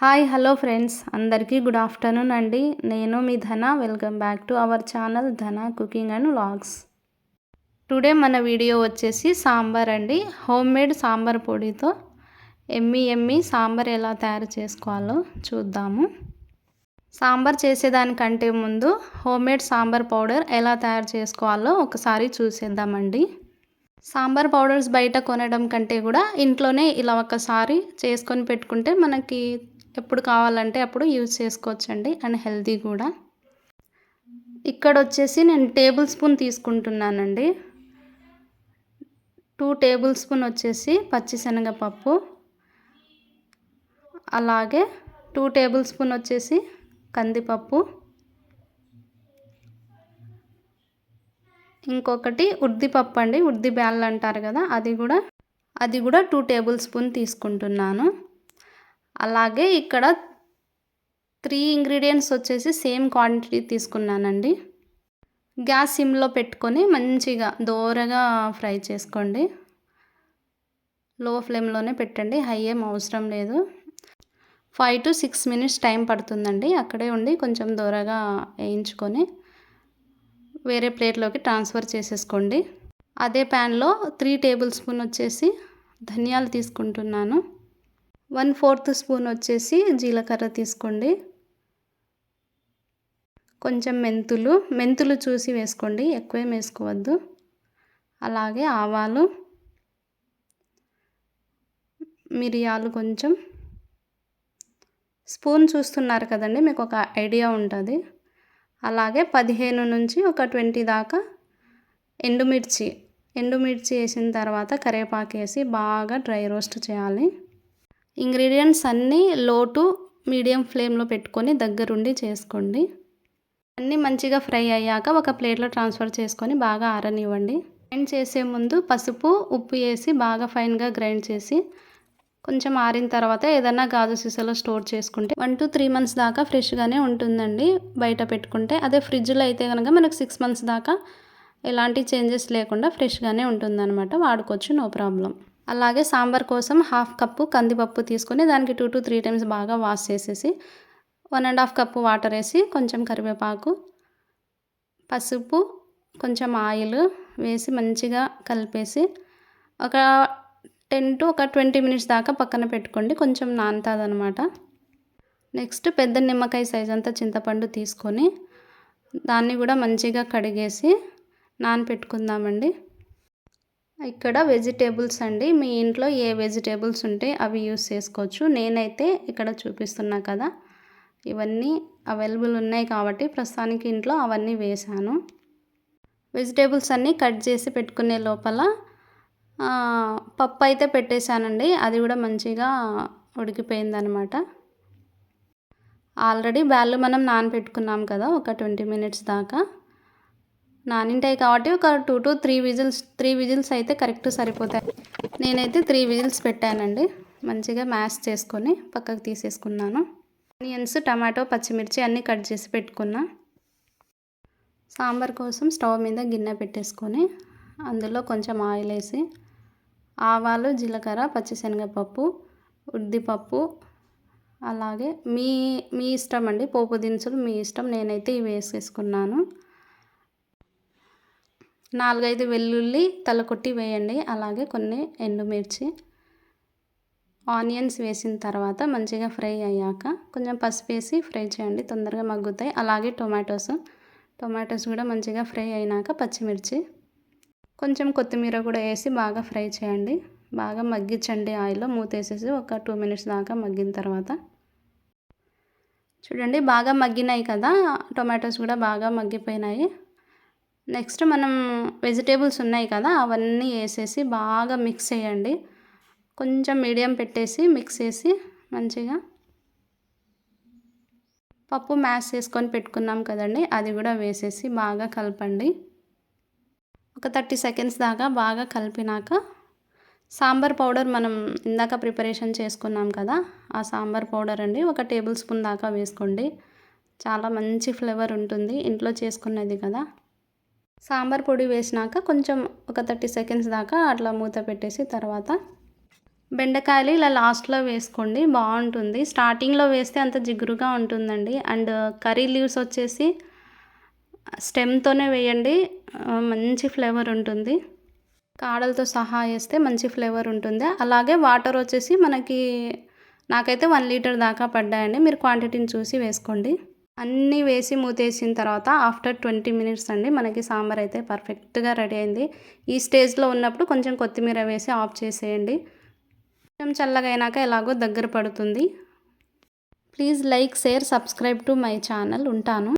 Hi hello friends. అందరికీ good afternoon అండి. నేను మీ Dhana. Welcome back to our channel Dhana cooking and vlogs. Today మన video వచ్చేసి సాంబార్ అండి. హోమ్ మేడ్ సాంబార్ పొడితో ఎమ్మి ఎమ్మి సాంబార్ ఎలా తయారు చేసుకోవాలో చూద్దాము. సాంబార్ చేసేదానికంటే ముందు హోమ్ మేడ్ సాంబార్ పౌడర్ ఎలా తయారు చేసుకోవాలో ఒకసారి చూసేద్దామండి. సాంబార్ పౌడర్స్ బయట కొనడం కంటే కూడా ఇంట్లోనే ఇలా ఒకసారి చేసుకొని పెట్టుకుంటే మనకి ఎప్పుడు కావాలంటే అప్పుడు యూజ్ చేసుకోవచ్చండి అండ్ హెల్తీ కూడా. ఇక్కడ వచ్చేసి నేను టేబుల్ స్పూన్ తీసుకుంటున్నానండి. టూ టేబుల్ స్పూన్ వచ్చేసి పచ్చిశనగపప్పు అలాగే టూ టేబుల్ స్పూన్ వచ్చేసి కందిపప్పు. ఇంకొకటి ఉద్దిపప్పు అండి ఉద్ది బ్యాల్ అంటారు కదా అది కూడా అది కూడా టూ టేబుల్ స్పూన్ తీసుకుంటున్నాను. అలాగే ఇక్కడ త్రీ ఇంగ్రీడియంట్స్ వచ్చేసి సేమ్ క్వాంటిటీ తీసుకున్నానండి. గ్యాస్ సిమ్లో పెట్టుకొని మంచిగా దోరగా ఫ్రై చేసుకోండి. లో ఫ్లేమ్లోనే పెట్టండి హై ఏం అవసరం లేదు. Five to six minutes time పడుతుందండి అక్కడే ఉండి కొంచెం దూరగా వేయించుకొని వేరే ప్లేట్లోకి ట్రాన్స్ఫర్ చేసేసుకోండి. అదే ప్యాన్లో త్రీ టేబుల్ స్పూన్ వచ్చేసి ధనియాలు తీసుకుంటున్నాను. వన్ ఫోర్త్ స్పూన్ వచ్చేసి జీలకర్ర తీసుకోండి. కొంచెం మెంతులు మెంతులు చూసి వేసుకోండి ఎక్కువేం వేసుకోవద్దు. అలాగే ఆవాలు మిరియాలు కొంచెం. స్పూన్ చూస్తున్నారు కదండి మీకు ఒక ఐడియా ఉంటుంది. అలాగే పదిహేను నుంచి ఒక ట్వంటీ దాకా ఎండుమిర్చి ఎండుమిర్చి వేసిన తర్వాత కరివేపాకు వేసి బాగా డ్రై రోస్ట్ చేయాలి. ఇంగ్రీడియంట్స్ అన్నీ లో టు మీడియం ఫ్లేమ్లో పెట్టుకొని దగ్గరుండి చేసుకోండి. అన్నీ మంచిగా ఫ్రై అయ్యాక ఒక ప్లేట్లో ట్రాన్స్ఫర్ చేసుకొని బాగా ఆరనివ్వండి. గ్రైండ్ చేసే ముందు పసుపు ఉప్పు వేసి బాగా ఫైన్గా గ్రైండ్ చేసి కొంచెం ఆరిన తర్వాత ఏదైనా గాజు సీసాలో స్టోర్ చేసుకుంటే వన్ టు త్రీ మంత్స్ దాకా ఫ్రెష్గానే ఉంటుందండి. బయట పెట్టుకుంటే అదే ఫ్రిడ్జ్లో అయితే కనుక మనకు సిక్స్ మంత్స్ దాకా ఎలాంటి చేంజెస్ లేకుండా ఫ్రెష్గానే ఉంటుందన్నమాట. వాడుకోవచ్చు నో ప్రాబ్లం. అలాగే సాంబార్ కోసం హాఫ్ కప్పు కందిపప్పు తీసుకొని దానికి టూ టు త్రీ టైమ్స్ బాగా వాష్ చేసేసి one and half cup water వేసి కొంచెం కరివేపాకు పసుపు కొంచెం ఆయిల్ వేసి మంచిగా కలిపేసి ఒక టెన్ టు ఒక ట్వంటీ మినిట్స్ దాకా పక్కన పెట్టుకోండి. కొంచెం నానుతుంది అనమాట నెక్స్ట్ పెద్ద నిమ్మకాయ సైజ్ అంతా చింతపండు తీసుకొని దాన్ని కూడా మంచిగా కడిగేసి నానపెట్టుకుందామండి. ఇక్కడ వెజిటేబుల్స్ అండి. మీ ఇంట్లో ఏ వెజిటేబుల్స్ ఉంటే అవి యూస్ చేసుకోవచ్చు. నేనైతే ఇక్కడ చూపిస్తున్నా కదా. ఇవన్నీ అవైలబుల్ ఉన్నాయి కాబట్టి ప్రస్తుతానికి ఇంట్లో అవన్నీ వేశాను. వెజిటేబుల్స్ అన్నీ కట్ చేసి పెట్టుకునే లోపల పప్పు అయితే పెట్టేశానండి. అది కూడా మంచిగా ఉడికిపోయిందనమాట. ఆల్రెడీ బ్యాళ్ళు మనం నానపెట్టుకున్నాం కదా ఒక ట్వంటీ మినిట్స్ దాకా. నానింటాయి కాబట్టి ఒక two to three whistles three whistles అయితే కరెక్ట్ సరిపోతాయి. నేనైతే త్రీ విజిల్స్ పెట్టానండి. మంచిగా మ్యాష్ చేసుకొని పక్కకు తీసేసుకున్నాను. ఆనియన్స్ టమాటో పచ్చిమిర్చి అన్నీ కట్ చేసి పెట్టుకున్నా. సాంబార్ కోసం స్టవ్ మీద గిన్నె పెట్టేసుకొని అందులో కొంచెం ఆయిల్ వేసి ఆవాలు జీలకర్ర పచ్చిశనగపప్పు ఉద్దిపప్పు అలాగే మీ మీ ఇష్టం అండి. పోపు దినుసులు మీ ఇష్టం. నేనైతే ఇవి వేసేసుకున్నాను. నాలుగైదు వెల్లుల్లి తలకొట్టి వేయండి. అలాగే కొన్ని ఎండుమిర్చి ఆనియన్స్ వేసిన తర్వాత మంచిగా ఫ్రై అయ్యాక కొంచెం పసుపు వేసి ఫ్రై చేయండి. తొందరగా మగ్గుతాయి. అలాగే టొమాటోస్. టొమాటోస్ కూడా మంచిగా ఫ్రై అయినాక పచ్చిమిర్చి. కొంచెం కొత్తిమీర కూడా వేసి బాగా ఫ్రై చేయండి. బాగా మగ్గించండి ఆయిల్లో. మూత వేసేసి ఒక టూ మినిట్స్ దాకా మగ్గిన తర్వాత. చూడండి బాగా మగ్గినాయి కదా. టొమాటోస్ కూడా బాగా మగ్గిపోయినాయి. నెక్స్ట్ మనం వెజిటేబుల్స్ ఉన్నాయి కదా అవన్నీ వేసేసి బాగా మిక్స్ చేయండి. కొంచెం మీడియం పెట్టేసి మిక్స్ చేసి మంచిగా పప్పు మ్యాష్ చేసుకొని పెట్టుకున్నాం కదండి అది కూడా వేసేసి బాగా కలపండి. ఒక థర్టీ సెకండ్స్ దాకా బాగా కలిపినాక సాంబార్ పౌడర్ మనం ఇందాక ప్రిపరేషన్ చేసుకున్నాం కదా ఆ సాంబార్ పౌడర్ అండి ఒక టేబుల్ స్పూన్ దాకా వేసుకోండి. చాలా మంచి ఫ్లేవర్ ఉంటుంది ఇంట్లో చేసుకున్నది కదా. సాంబార్ పొడి వేసినాక కొంచెం ఒక థర్టీ సెకండ్స్ దాకా అట్లా మూత పెట్టేసి తర్వాత బెండకాయలు ఇలా లాస్ట్లో వేసుకోండి బాగుంటుంది. స్టార్టింగ్లో వేస్తే అంత జిగురుగా ఉంటుందండి. అండ్ కర్రీ లీవ్స్ వచ్చేసి స్టెమ్తోనే వేయండి మంచి ఫ్లేవర్ ఉంటుంది. కాడలతో సహా వేస్తే మంచి ఫ్లేవర్ ఉంటుంది. అలాగే వాటర్ వచ్చేసి మనకి నాకైతే వన్ లీటర్ దాకా పడ్డాయండి. మీరు క్వాంటిటీని చూసి వేసుకోండి. అన్నీ వేసి మూతేసిన తర్వాత ఆఫ్టర్ ట్వంటీ మినిట్స్ అండి మనకి సాంబార్ అయితే పర్ఫెక్ట్గా రెడీ అయింది. ఈ స్టేజ్లో ఉన్నప్పుడు కొంచెం కొత్తిమీర వేసి ఆఫ్ చేసేయండి. కొంచెం చల్లగా అయినాక ఎలాగో దగ్గర పడుతుంది. Please like share subscribe to my channel. ఉంటాను.